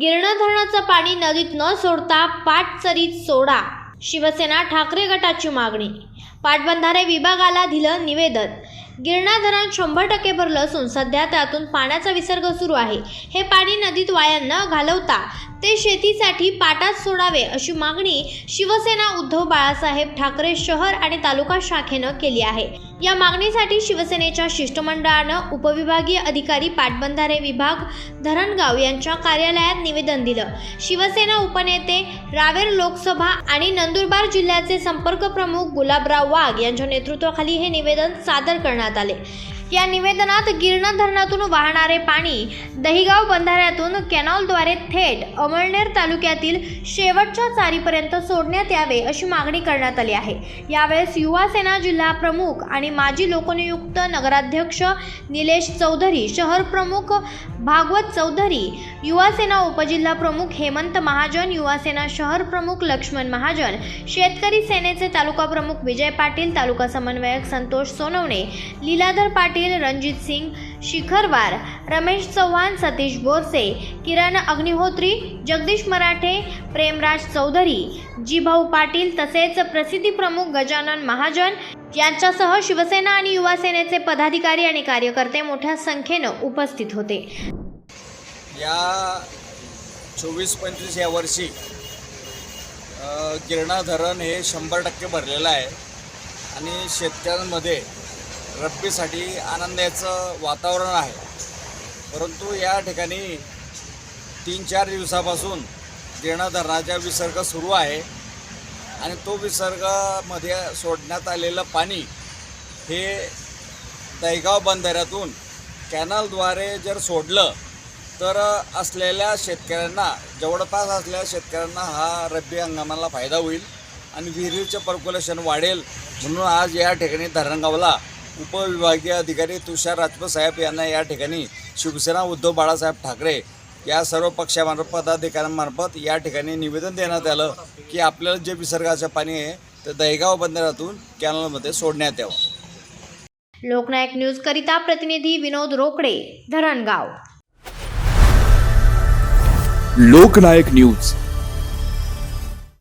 गिरणा धरणाचं पाणी नदीत न सोडता पाटचरीत सोडा. शिवसेना ठाकरे गटाची मागणी. पाटबंधारे विभागाला दिलं निवेदन. गिरणा धरण शंभर टक्के भरलं असून सध्या त्यातून पाण्याचा विसर्ग सुरू आहे. हे पाणी नदीत वाया न घालवता ते शेतीसाठी पाटात सोडावे अशी मागणी शिवसेना उद्धव बाळासाहेब ठाकरे शहर आणि तालुका शाखेनं केली आहे. या मागणीसाठी शिवसेनेच्या शिष्टमंडळानं उपविभागीय अधिकारी पाटबंधारे विभाग धरणगाव यांच्या कार्यालयात निवेदन दिलं. शिवसेना उपनेते रावेर लोकसभा आणि नंदुरबार जिल्ह्याचे संपर्क प्रमुख गुलाबराव वाघ यांच्या नेतृत्वाखाली हे निवेदन सादर करण्यात आले. या निवेदनात गिरणा धरणातून वाहणारे पाणी दहिगाव बंधाऱ्यातून कॅनॉलद्वारे थेट अमळनेर तालुक्यातील शेवटच्या चारीपर्यंत सोडण्यात यावे अशी मागणी करण्यात आली आहे. यावेळेस युवा सेना जिल्हा प्रमुख आणि माजी लोकनियुक्त नगराध्यक्ष निलेश चौधरी शहर प्रमुख भागवत चौधरी युवासेना उपजिल्हा प्रमुख हेमंत महाजन युवासेना शहर प्रमुख लक्ष्मण महाजन शेतकरी सेनेचे तालुका प्रमुख विजय पाटील तालुका समन्वयक संतोष सोनवणे लीलाधर पाटील रणजित सिंग शिखरवार रमेश चव्हाण सतीश बोरसे किरण अग्निहोत्री जगदीश मराठे प्रेमराज चौधरी जीभाऊ पाटील तसेच प्रसिद्धी प्रमुख गजानन महाजन यांच्यासह शिवसेना आणि युवा सेनेचे पदाधिकारी आणि कार्यकर्ते मोठ्या संख्येनं उपस्थित होते. या चोवीस पंचवीस या वर्षी गिरणा धरण हे शंभर टक्के भरलेलं आहे. आणि शेतकऱ्यांमध्ये रब्बीसाठी आनंदाचं वातावरण आहे. परंतु या ठिकाणी तीन चार दिवसापासून गिरणा धरणाचा विसर्ग सुरू आहे. आणि तो विसर्गामध्ये सोडण्यात आलेलं पाणी हे दहीगाव बंधाऱ्यातून कॅनलद्वारे जर सोडलं तर असलेल्या शेतकऱ्यांना जवळपास असलेल्या शेतकऱ्यांना हा रब्बी हंगामाला फायदा होईल आणि विहिरीचं पर्क्युलेशन वाढेल. म्हणून आज या ठिकाणी धरणगावला उपविभागीय अधिकारी तुषार राजपूत साहेब यांना या ठिकाणी शिवसेना उद्धव बाळासाहेब ठाकरे या सर्व पक्षामार्फत पदाधिकाऱ्यांमार्फत या ठिकाणी निवेदन देण्यात आलं की आपल्याला जे विसर्गाचं पाणी आहे ते दहेगाव बंदरातून कॅनलमध्ये सोडण्यात यावं. लोकनायक न्यूज करिता प्रतिनिधी विनोद रोकडे धरणगाव. लोकनायक न्यूज.